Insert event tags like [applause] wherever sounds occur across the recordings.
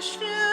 是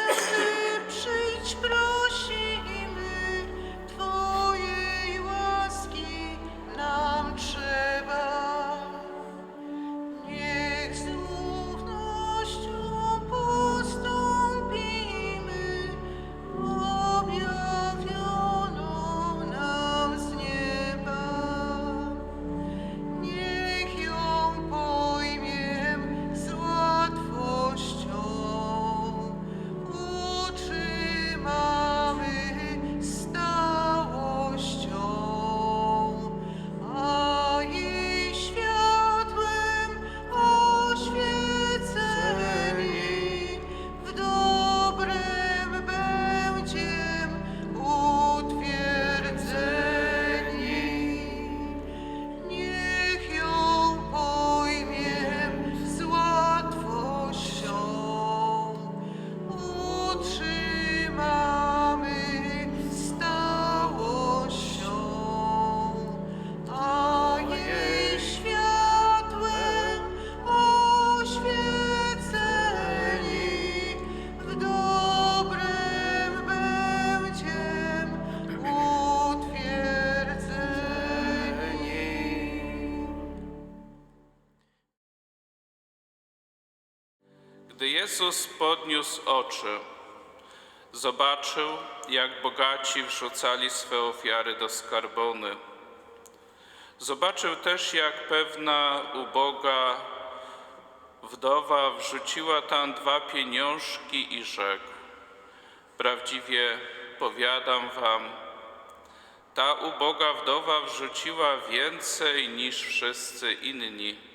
Jezus podniósł oczy, zobaczył, jak bogaci wrzucali swe ofiary do skarbony. Zobaczył też, jak pewna uboga wdowa wrzuciła tam dwa pieniążki i rzekł: Prawdziwie powiadam wam, ta uboga wdowa wrzuciła więcej niż wszyscy inni.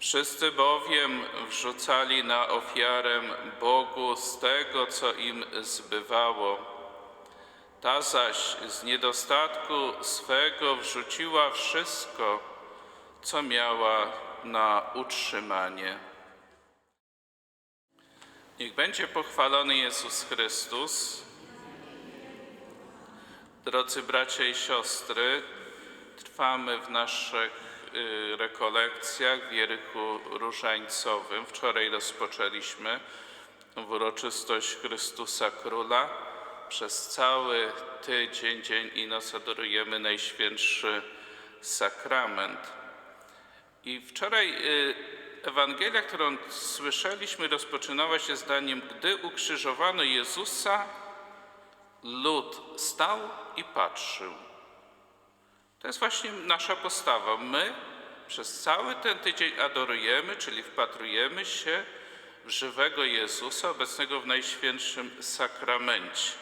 Wszyscy bowiem wrzucali na ofiarę Bogu z tego, co im zbywało. Ta zaś z niedostatku swego wrzuciła wszystko, co miała na utrzymanie. Niech będzie pochwalony Jezus Chrystus. Drodzy bracia i siostry, trwamy w naszych rekolekcjach w Wierchu Różańcowym. Wczoraj rozpoczęliśmy uroczystość Chrystusa Króla. Przez cały tydzień, dzień i noc adorujemy Najświętszy Sakrament. I wczoraj y, Ewangelia, którą słyszeliśmy, rozpoczynała się zdaniem: Gdy ukrzyżowano Jezusa, lud stał i patrzył. To jest właśnie nasza postawa. My przez cały ten tydzień adorujemy, czyli wpatrujemy się w żywego Jezusa, obecnego w Najświętszym Sakramencie.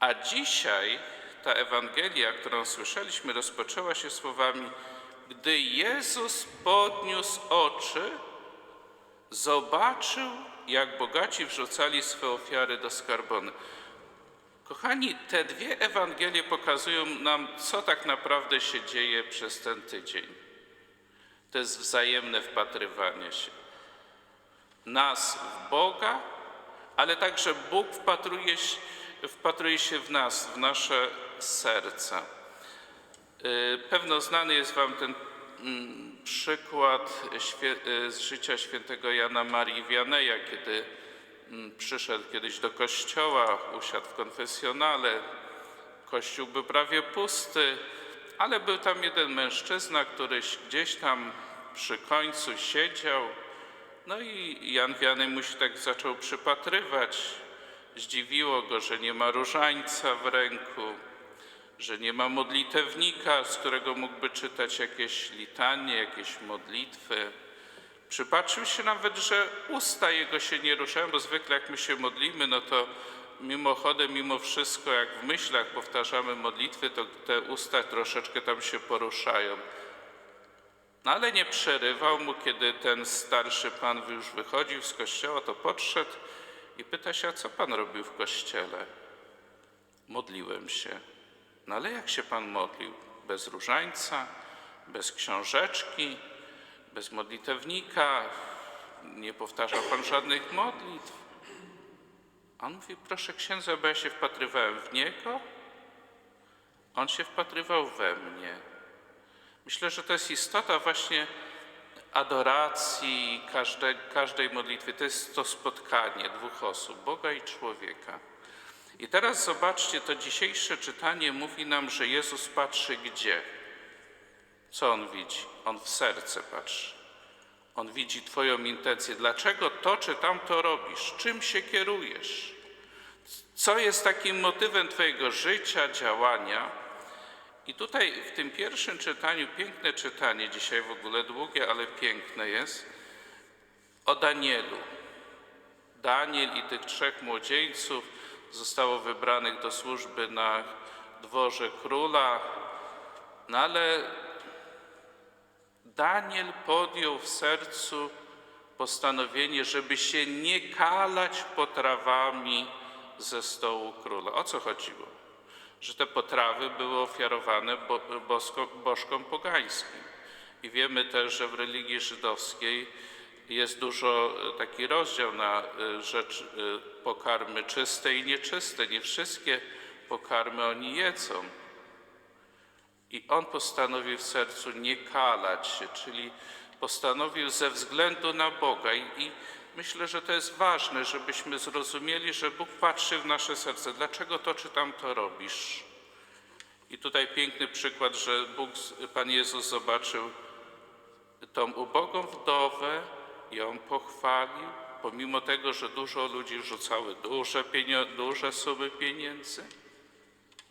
A dzisiaj ta Ewangelia, którą słyszeliśmy, rozpoczęła się słowami: Gdy Jezus podniósł oczy, zobaczył, jak bogaci wrzucali swe ofiary do skarbony. Kochani, te dwie Ewangelie pokazują nam, co tak naprawdę się dzieje przez ten tydzień. To jest wzajemne wpatrywanie się. Nas w Boga, ale także Bóg wpatruje się, wpatruje się w nas, w nasze serca. Y, Pewno znany jest Wam ten mm, przykład y, z życia świętego Jana Marii Wianeja, kiedy przyszedł kiedyś do kościoła, usiadł w konfesjonale. Kościół był prawie pusty, ale był tam jeden mężczyzna, który gdzieś tam przy końcu siedział. No i Jan Wianej mu się tak zaczął przypatrywać. Zdziwiło go, że nie ma różańca w ręku, że nie ma modlitewnika, z którego mógłby czytać jakieś litanie, jakieś modlitwy. Przypatrzył się nawet, że usta jego się nie ruszają, bo zwykle jak my się modlimy, no to mimochodem, mimo wszystko, jak w myślach powtarzamy modlitwy, to te usta troszeczkę tam się poruszają. No ale nie przerywał mu, kiedy ten starszy pan już wychodził z kościoła, to podszedł i pyta się, a co pan robił w kościele? Modliłem się. No ale jak się pan modlił? Bez różańca, bez książeczki, bez modlitewnika, nie powtarzał pan żadnych modlitw. On mówi, proszę księdza, bo ja się wpatrywałem w niego, on się wpatrywał we mnie. Myślę, że to jest istota właśnie adoracji, każde, każdej modlitwy. To jest to spotkanie dwóch osób, Boga i człowieka. I teraz zobaczcie, to dzisiejsze czytanie mówi nam, że Jezus patrzy gdzie? Co On widzi? On w serce patrzy. On widzi Twoją intencję. Dlaczego to czy tamto robisz? Czym się kierujesz? Co jest takim motywem Twojego życia, działania? I tutaj w tym pierwszym czytaniu, piękne czytanie, dzisiaj w ogóle długie, ale piękne jest, o Danielu. Daniel i tych trzech młodzieńców zostało wybranych do służby na dworze króla, no ale Daniel podjął w sercu postanowienie, żeby się nie kalać potrawami ze stołu króla. O co chodziło? Że te potrawy były ofiarowane bo, bożkom pogańskim. I wiemy też, że w religii żydowskiej jest dużo e, taki rozdział na e, rzecz e, pokarmy czyste i nieczyste. Nie wszystkie pokarmy oni jedzą. I on postanowił w sercu nie kalać się, czyli postanowił ze względu na Boga. I, I, myślę, że to jest ważne, żebyśmy zrozumieli, że Bóg patrzy w nasze serce. Dlaczego to czy tamto robisz? I tutaj piękny przykład, że Bóg, Pan Jezus zobaczył tą ubogą wdowę, ją pochwalił, pomimo tego, że dużo ludzi rzucały duże, duże sumy pieniędzy.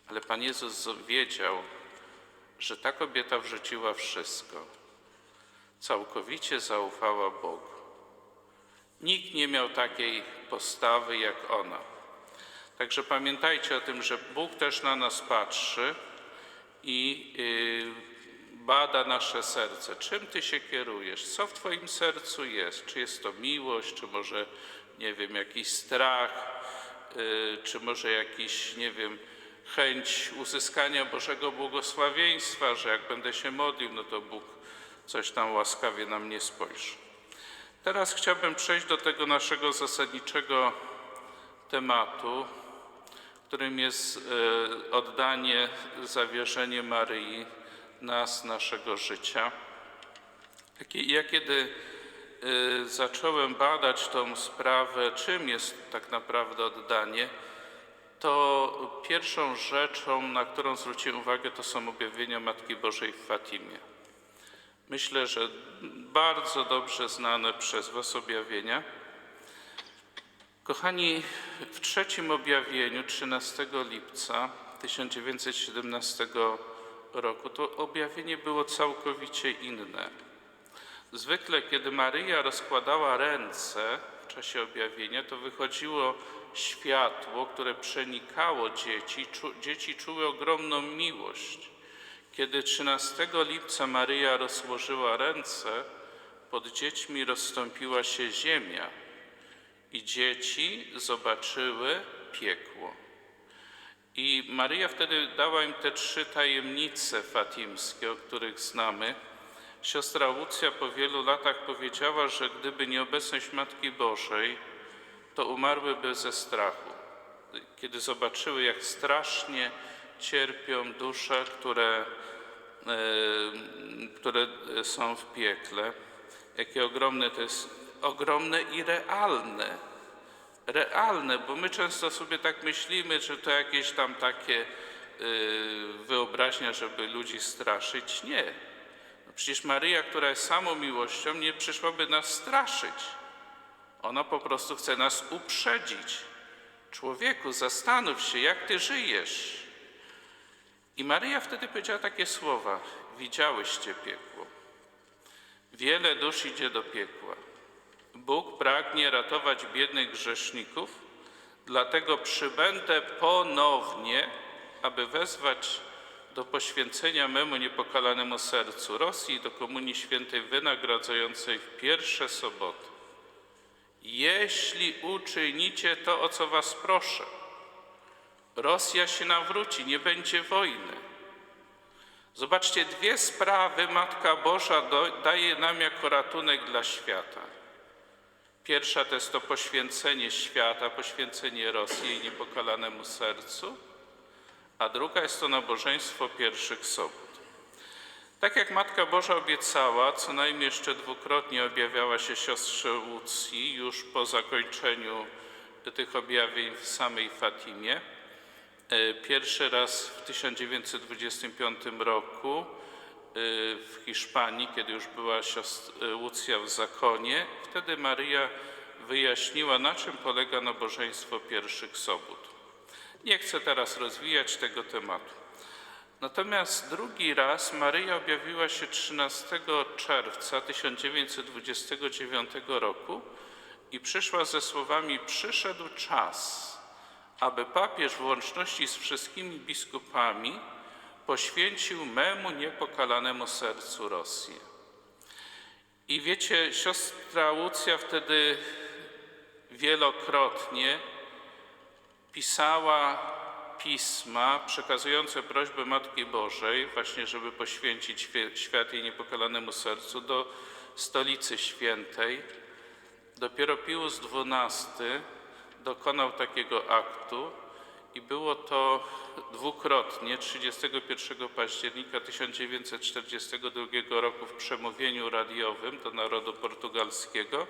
Ale Pan Jezus wiedział, że ta kobieta wrzuciła wszystko. Całkowicie zaufała Bogu. Nikt nie miał takiej postawy jak ona. Także pamiętajcie o tym, że Bóg też na nas patrzy i yy, bada nasze serce. Czym ty się kierujesz? Co w twoim sercu jest? Czy jest to miłość, czy może, nie wiem, jakiś strach, yy, czy może jakiś, nie wiem, chęć uzyskania Bożego błogosławieństwa, że jak będę się modlił, no to Bóg coś tam łaskawie na mnie spojrzy. Teraz chciałbym przejść do tego naszego zasadniczego tematu, którym jest e, oddanie, zawierzenie Maryi nas, naszego życia. Ja kiedy e, zacząłem badać tą sprawę, czym jest tak naprawdę oddanie, to pierwszą rzeczą, na którą zwróciłem uwagę, to są objawienia Matki Bożej w Fatimie. Myślę, że bardzo dobrze znane przez Was objawienia. Kochani, w trzecim objawieniu 13 lipca 1917 roku to objawienie było całkowicie inne. Zwykle, kiedy Maryja rozkładała ręce w czasie objawienia, to wychodziło światło, które przenikało dzieci. Czu, dzieci czuły ogromną miłość. Kiedy 13 lipca Maryja rozłożyła ręce, pod dziećmi rozstąpiła się ziemia i dzieci zobaczyły piekło. I Maryja wtedy dała im te trzy tajemnice fatimskie, o których znamy. Siostra Łucja po wielu latach powiedziała, że gdyby nie obecność Matki Bożej, to umarłyby ze strachu. Kiedy zobaczyły, jak strasznie cierpią dusze, które, e, które są w piekle, jakie ogromne to jest, ogromne i realne. Realne, bo my często sobie tak myślimy, że to jakieś tam takie y, wyobraźnia, żeby ludzi straszyć. Nie. No przecież Maryja, która jest samą miłością, nie przyszłaby nas straszyć. Ona po prostu chce nas uprzedzić. Człowieku, zastanów się, jak ty żyjesz. I Maryja wtedy powiedziała takie słowa: Widziałyście piekło. Wiele dusz idzie do piekła. Bóg pragnie ratować biednych grzeszników, dlatego przybędę ponownie, aby wezwać do poświęcenia memu niepokalanemu sercu Rosji do Komunii Świętej wynagradzającej w pierwsze soboty. Jeśli uczynicie to, o co was proszę, Rosja się nawróci, nie będzie wojny. Zobaczcie, dwie sprawy Matka Boża daje nam jako ratunek dla świata. Pierwsza to jest to poświęcenie świata, poświęcenie Rosji jej niepokalanemu sercu, a druga jest to nabożeństwo pierwszych sobot. Tak jak Matka Boża obiecała, co najmniej jeszcze dwukrotnie objawiała się siostrze Łucji już po zakończeniu tych objawień w samej Fatimie. E, Pierwszy raz w 1925 roku e, w Hiszpanii, kiedy już była siostra Łucja w zakonie. Wtedy Maryja wyjaśniła, na czym polega nabożeństwo pierwszych sobót. Nie chcę teraz rozwijać tego tematu. Natomiast drugi raz Maryja objawiła się 13 czerwca 1929 roku i przyszła ze słowami: Przyszedł czas, aby papież w łączności z wszystkimi biskupami poświęcił memu niepokalanemu sercu Rosję. I wiecie, siostra Łucja wtedy wielokrotnie pisała pisma przekazujące prośbę Matki Bożej, właśnie żeby poświęcić świat jej niepokalanemu sercu do stolicy świętej. Dopiero Pius XII dokonał takiego aktu i było to dwukrotnie 31 października 1942 roku w przemówieniu radiowym do narodu portugalskiego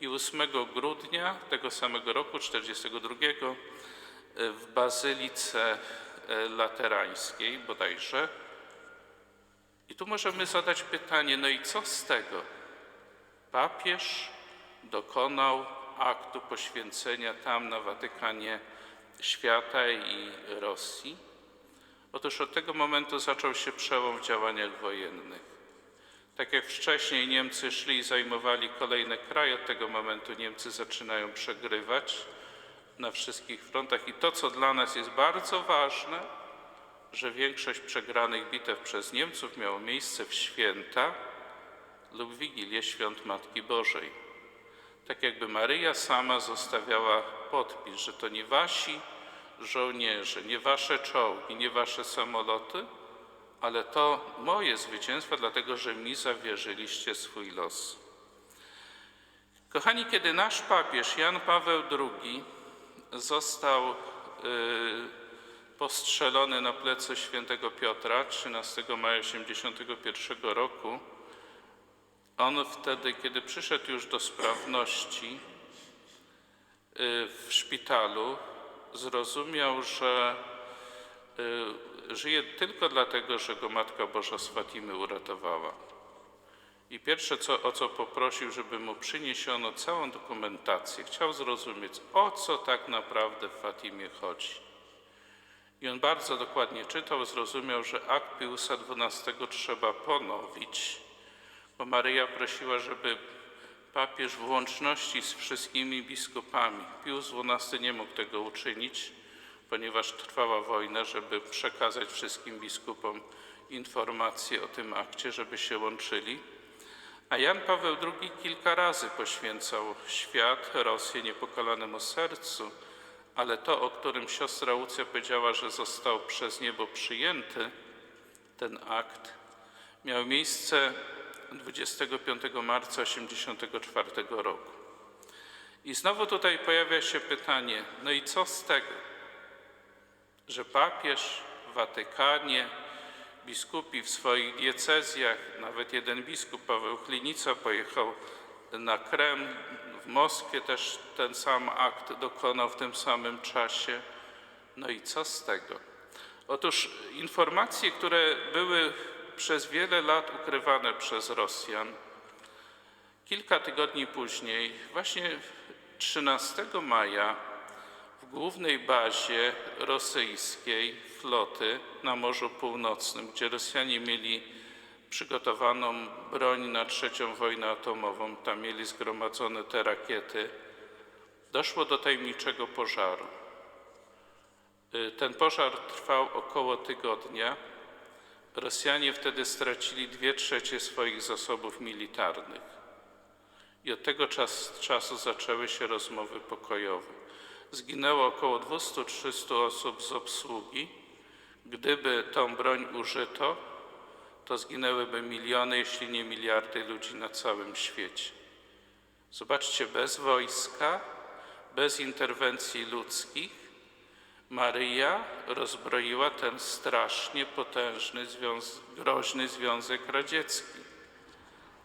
i 8 grudnia tego samego roku, 1942, w Bazylice e, Laterańskiej bodajże. I tu możemy zadać pytanie, no i co z tego? Papież dokonał aktu poświęcenia tam na Watykanie świata i Rosji. Otóż od tego momentu zaczął się przełom w działaniach wojennych. Tak jak wcześniej Niemcy szli i zajmowali kolejne kraje, od tego momentu Niemcy zaczynają przegrywać na wszystkich frontach. I to, co dla nas jest bardzo ważne, że większość przegranych bitew przez Niemców miało miejsce w święta lub Wigilię Świąt Matki Bożej. Tak jakby Maryja sama zostawiała podpis, że to nie wasi żołnierze, nie wasze czołgi, nie wasze samoloty, ale to moje zwycięstwo, dlatego że mi zawierzyliście swój los. Kochani, kiedy nasz papież Jan Paweł II został y, postrzelony na plecy świętego Piotra 13 maja 1981 roku, on wtedy, kiedy przyszedł już do sprawności y, w szpitalu, zrozumiał, że y, żyje tylko dlatego, że go Matka Boża z Fatimy uratowała. I pierwsze, co, o co poprosił, żeby mu przyniesiono całą dokumentację, chciał zrozumieć, o co tak naprawdę w Fatimie chodzi. I on bardzo dokładnie czytał, zrozumiał, że akt Piusa XII trzeba ponowić, bo Maryja prosiła, żeby papież w łączności z wszystkimi biskupami, Pius XII nie mógł tego uczynić, ponieważ trwała wojna, żeby przekazać wszystkim biskupom informacje o tym akcie, żeby się łączyli. A Jan Paweł II kilka razy poświęcał świat, Rosję niepokalanemu sercu, ale to, o którym siostra Łucja powiedziała, że został przez niebo przyjęty, ten akt, miał miejsce 25 marca 1984 roku. I znowu tutaj pojawia się pytanie, no i co z tego, że papież w Watykanie, biskupi w swoich diecezjach, nawet jeden biskup, Paweł Chlinica, pojechał na Kreml, w Moskwie też ten sam akt dokonał w tym samym czasie. No i co z tego? Otóż informacje, które były przez wiele lat ukrywane przez Rosjan, kilka tygodni później, właśnie 13 maja, w głównej bazie rosyjskiej floty na Morzu Północnym, gdzie Rosjanie mieli przygotowaną broń na trzecią wojnę atomową, tam mieli zgromadzone te rakiety, doszło do tajemniczego pożaru. Y, Ten pożar trwał około tygodnia. Rosjanie wtedy stracili dwie trzecie swoich zasobów militarnych. I od tego czas, czasu zaczęły się rozmowy pokojowe. Zginęło około 200-300 osób z obsługi. Gdyby tą broń użyto, to zginęłyby miliony, jeśli nie miliardy ludzi na całym świecie. Zobaczcie, bez wojska, bez interwencji ludzkich, Maryja rozbroiła ten strasznie potężny, związ- groźny Związek Radziecki.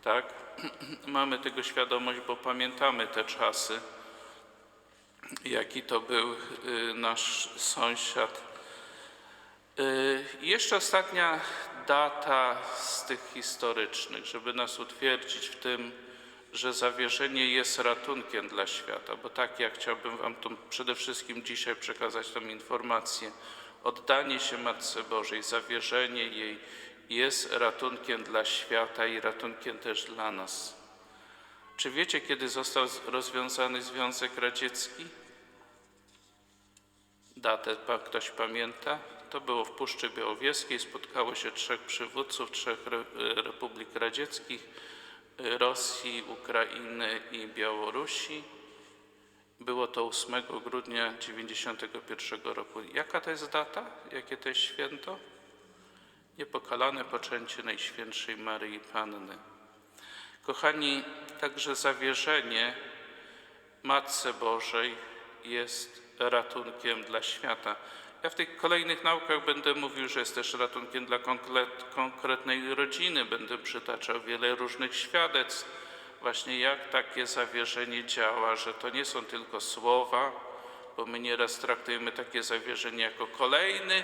Tak? [clears throat] Mamy tego świadomość, bo pamiętamy te czasy, jaki to był y, nasz sąsiad. Y, i Jeszcze ostatnia data z tych historycznych, żeby nas utwierdzić w tym, że zawierzenie jest ratunkiem dla świata, bo tak ja chciałbym Wam tu przede wszystkim dzisiaj przekazać tą informację. Oddanie się Matce Bożej, zawierzenie jej jest ratunkiem dla świata i ratunkiem też dla nas. Czy wiecie, kiedy został rozwiązany Związek Radziecki? Datę ktoś pamięta? To było w Puszczy Białowieskiej. Spotkało się trzech przywódców trzech re, republik radzieckich y, Rosji, Ukrainy i Białorusi. Było to 8 grudnia 1991 roku. Jaka to jest data? Jakie to jest święto? Niepokalane poczęcie Najświętszej Maryi Panny. Kochani, także zawierzenie Matce Bożej jest ratunkiem dla świata. Ja w tych kolejnych naukach będę mówił, że jest też ratunkiem dla konkret, konkretnej rodziny. Będę przytaczał wiele różnych świadectw, właśnie jak takie zawierzenie działa, że to nie są tylko słowa, bo my nieraz traktujemy takie zawierzenie jako kolejny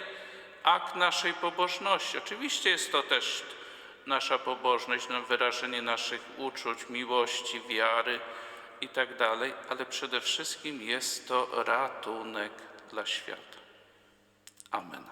akt naszej pobożności. Oczywiście jest to też nasza pobożność, no, wyrażenie naszych uczuć, miłości, wiary i tak ale przede wszystkim jest to ratunek dla świata. Amen.